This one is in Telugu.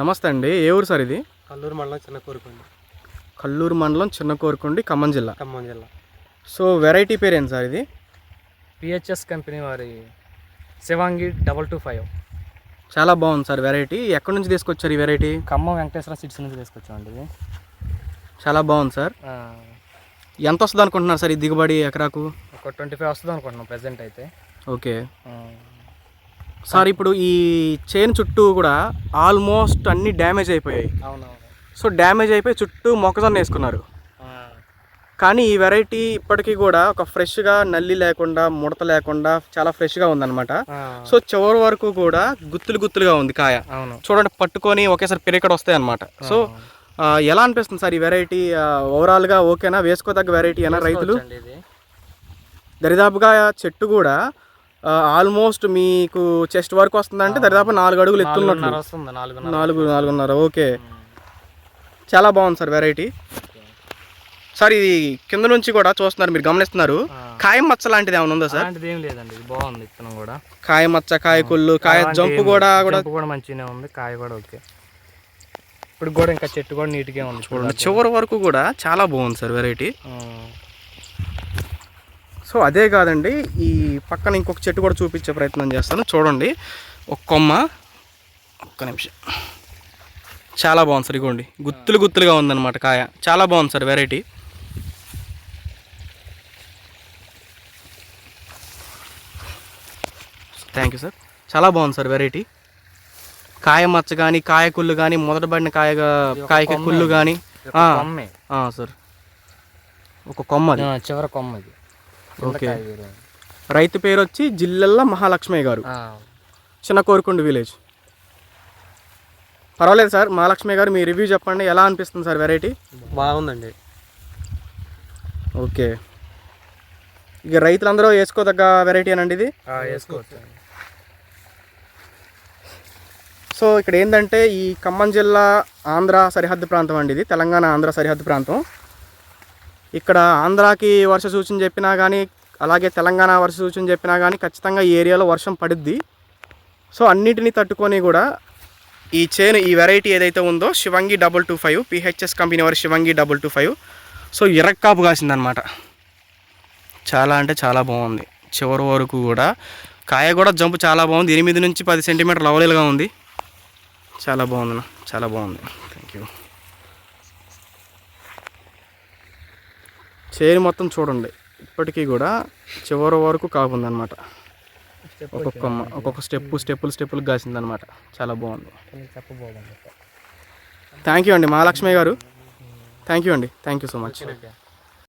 నమస్తే అండి ఏ ఊరు సార్ ఇది? కల్లూరు మండలం చిన్న కోరుకోండి కల్లూరు మండలం చిన్న కోరుకొండి ఖమ్మం జిల్లా. ఖమ్మం జిల్లా. సో వెరైటీ పేరు ఏంటి సార్ ఇది? పిహెచ్ఎస్ కంపెనీ వారి శివాంగి డబల్ టూ ఫైవ్. చాలా బాగుంది సార్ వెరైటీ. ఎక్కడి నుంచి తీసుకొచ్చారు ఈ వెరైటీ? ఖమ్మం వెంకటేశ్వర సిట్స్ నుంచి తీసుకొచ్చామండి ఇది. చాలా బాగుంది సార్. ఎంత వస్తుంది అనుకుంటున్నారు సార్ ఈ దిగుబడి ఎకరాకు? ఒక ట్వంటీ ఫైవ్ వస్తుంది అనుకుంటున్నాం ప్రజెంట్ అయితే. ఓకే. సార్ ఇప్పుడు ఈ చైన్ చుట్టూ కూడా ఆల్మోస్ట్ అన్ని డ్యామేజ్ అయిపోయాయి. అవునవును. సో డ్యామేజ్ అయిపోయి చుట్టూ మొక్కజొన్న వేసుకున్నారు. కానీ ఈ వెరైటీ ఇప్పటికీ కూడా ఒక ఫ్రెష్గా నల్లి లేకుండా ముడత లేకుండా చాలా ఫ్రెష్గా ఉందన్నమాట. సో చివరి వరకు కూడా గుత్తులు గుత్తులుగా ఉంది కాయ. చూడండి పట్టుకొని ఒకేసారి పిరికడ వస్తాయి అనమాట సో ఎలా అనిపిస్తుంది సార్ ఈ వెరైటీ? ఓవరాల్గా ఓకేనా? వేసుకోదగ్గ వెరైటీ అయినా రైతులు? దరిదాపుగా చెట్టు కూడా ఆల్మోస్ట్ మీకు చెస్ట్ వరకు వస్తుందంటే దరిదాపు నాలుగు అడుగులు ఎత్తున్నట్లు నాలుగున్నర నాలుగు నాలుగున్నర ఓకే. చాలా బాగుంది సార్ వెరైటీ సార్ ఇది కింద నుంచి కూడా చూస్తున్నారు మీరు గమనిస్తున్నారు. కాయ మచ్చ లాంటిది ఏమైనా ఉందా సార్? ఏం లేదండి బాగుంది విత్తనం కూడా. కాయ మచ్చ కాయ కొల్లు కాయ జంపు కూడా. కూడా కూడా మంచిగానే ఉంది కాయ కూడా ఓకే. ఇప్పుడు కూడా ఇంకా చెట్టు కూడా నీట్గా ఉంది చూడండి చివరి వరకు కూడా చాలా బాగుంది సార్ వెరైటీ సో అదే కాదండి ఈ పక్కన ఇంకొక చెట్టు కూడా చూపించే ప్రయత్నం చేస్తాను. చూడండి ఒక కొమ్మ ఒక్క నిమిషం. చాలా బాగుంది సార్ ఇగోండి. గుత్తులు గుత్తులుగా ఉందన్నమాట కాయ. చాలా బాగుంది sir variety. Thank you sir చాలా బాగుంది సార్ వెరైటీ. కాయ మచ్చ కానీ కాయ కుళ్ళు కానీ మొదటపడిన కాయగా కాయకి కుళ్ళు కానీ సార్. ఒక కొమ్మ చివరి కొమ్మ ఇది కింద ఓకే. రైతు పేరు వచ్చి జిల్లెల్ల మహాలక్ష్మయ్య గారు. చిన్న కోరుకుండు విలేజ్. పర్వాలేదు సార్ మహాలక్ష్మి గారు మీ రివ్యూ చెప్పండి ఎలా అనిపిస్తుంది సార్ వెరైటీ? బాగుందండి. ఓకే. ఇక రైతులందరూ వేసుకోదగ్గ వెరైటీ అనండి ఇది? వేసుకోవచ్చు. సో ఇక్కడ ఏంటంటే ఈ ఖమ్మం జిల్లా ఆంధ్ర సరిహద్దు ప్రాంతం అండి ఇది తెలంగాణ ఆంధ్ర సరిహద్దు ప్రాంతం. ఇక్కడ ఆంధ్రాకి వర్ష సూచన చెప్పినా కానీ అలాగే తెలంగాణ వర్ష సూచన చెప్పినా కానీ ఖచ్చితంగా ఈ ఏరియాలో వర్షం పడుద్ది. సో అన్నిటిని తట్టుకొని కూడా ఈ చైన్ ఈ వెరైటీ ఏదైతే ఉందో Shivangi double two five PHS company వారి Shivangi double two five. So ఇరక్కాపు కాసిందనమాట చాలా అంటే చాలా బాగుంది. చివరి వరకు కూడా కాయ కూడా జంపు చాలా బాగుంది. ఎనిమిది నుంచి పది సెంటీమీటర్ లవలీలుగా ఉంది. చాలా బాగుంది చాలా బాగుంది. థ్యాంక్ యూ చేను మొత్తం చూడండి. ఇప్పటికీ కూడా చివరి వరకు కాకుందనమాట ఒక్కొక్క ఒక్కొక్క స్టెప్ స్టెప్పులు స్టెప్పులు కాసిందనమాట చాలా బాగుంది. థ్యాంక్ యూ అండి మహాలక్ష్మి గారు. థ్యాంక్ యూ అండి. Thank you so much